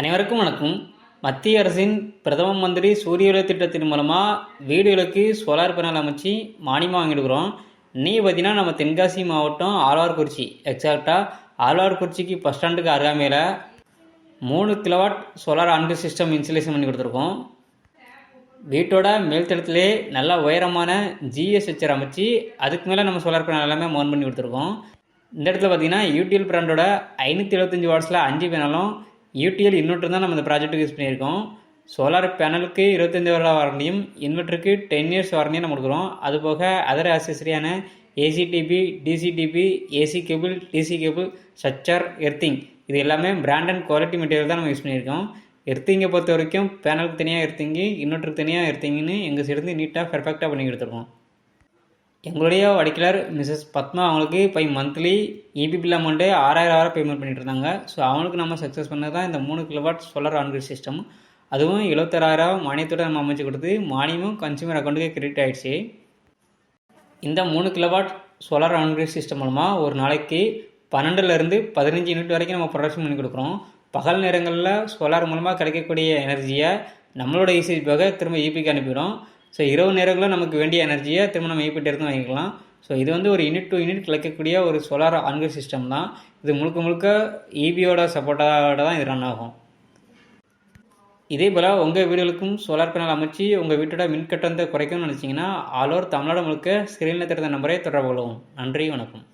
அனைவருக்கும் வணக்கம். மத்திய அரசின் பிரதம மந்திரி சூரிய ஒளி திட்டத்தின் மூலமாக வீடுகளுக்கு சோலார் பேனல் அமைச்சு மானியமாக வாங்கிடுக்கிறோம் இன்னைக்கு பார்த்தீங்கன்னா நம்ம தென்காசி மாவட்டம் ஆழ்வார்குறிச்சி. எக்ஸாக்டாக ஆழ்வார்குறிச்சிக்கு பஸ் ஸ்டாண்டுக்கு அருகாமையில் மூணு கிலோவாட் சோலார் ஆன்கு சிஸ்டம் இன்சுலேஷன் பண்ணி கொடுத்துருக்கோம். வீட்டோட மேல்தளத்திலே நல்லா உயரமான ஜிஎஸ்ஹெச்ஆர் அமைச்சு அதுக்கு மேலே நம்ம சோலார் பேனல் எல்லாமே மோன் பண்ணி கொடுத்துருக்கோம். இந்த இடத்துல பார்த்தீங்கன்னா யூடிஎல் பிராண்டோட ஐநூற்றி எழுபத்தஞ்சி வாட்ஸில் அஞ்சு பேனலும் யூடிஎல் இன்வெர்ட்டர் தான் நம்ம இந்த ப்ராஜெக்ட்டுக்கு யூஸ் பண்ணியிருக்கோம். சோலார் பேனலுக்கு இருபத்தஞ்சி வருட வாரண்டியும் இன்வெர்ட்டருக்கு டென் இயர்ஸ் வாரண்டியும் நம்ம கொடுக்குறோம். அது போக other ஆக்சசரியான ACDB DCDB AC cable DC cable சச்சர் earthing இது எல்லாமே பிராண்ட் அண்ட் குவாலிட்டி மெட்டீரியல் தான் நம்ம யூஸ் பண்ணியிருக்கோம். எர்த்திங்கை பொறுத்த வரைக்கும் பேனலுக்கு தனியாக எர்த்திங்கு இன்வெர்ட்டருக்கு தனியாக எர்த்திங்னு எங்கள் சைடு நீட்டாக பெர்ஃபெக்டாக பண்ணி கொடுத்துருக்கோம். எங்களுடைய வடிக்கலர் மிஸ்ஸஸ் பத்மா அவங்களுக்கு இப்போ மந்த்லி இபி பில் அமௌண்ட்டு ஆறாயிரம் ஆறாயிரம் பேமெண்ட் பண்ணிட்டு இருந்தாங்க. ஸோ அவங்களுக்கு நம்ம சக்ஸஸ் பண்ணது தான் இந்த மூணு கிலோவாட் சோலார் ஆன்கிரிட் சிஸ்டம் அதுவும் எழுபத்தாறாயிரம் மானியத்தோட நம்ம அமைச்சு கொடுத்து மானியமும் கன்சியூமர் அக்கௌண்ட்டுக்கு கிரெடிட் ஆயிடுச்சு. இந்த மூணு கிலோவாட் சோலார் ஆன்கிரிட் சிஸ்டம் மூலமாக ஒரு நாளைக்கு பன்னெண்டுலேருந்து பதினஞ்சு யூனிட் வரைக்கும் நம்ம ப்ரொடக்ஷன் பண்ணி கொடுக்குறோம். பகல் நேரங்களில் சோலார் மூலமாக கிடைக்கக்கூடிய எனர்ஜியை நம்மளோட யூசேஜ் போக திரும்ப ஈபிக்கு அனுப்பிடும் ஸோ இரவு நேரங்களும் நமக்கு வேண்டிய எனர்ஜியை திரும்ப நம்ம ஈப்பிட்டு இருந்து வாங்கிக்கலாம் ஸோ இது வந்து ஒரு யூனிட் டு யூனிட் கிடைக்கக்கூடிய ஒரு சோலார் ஆன்கிரிட் சிஸ்டம் தான். இது முழுக்க முழுக்க இபியோட சப்போர்ட்டோட தான் இது ரன் ஆகும். இதே போல் உங்கள் வீடுகளுக்கும் சோலார் பேனல் அமைச்சு உங்கள் வீட்டோட மின்கட்டணத்தை குறைக்கணும்னு நினச்சிங்கன்னா ஆல் ஓவர் தமிழ்நாடு முழுக்க ஸ்க்ரீனில் தெரிந்த நம்பரை தொடர்பு கொள்ளவும். நன்றி வணக்கம்.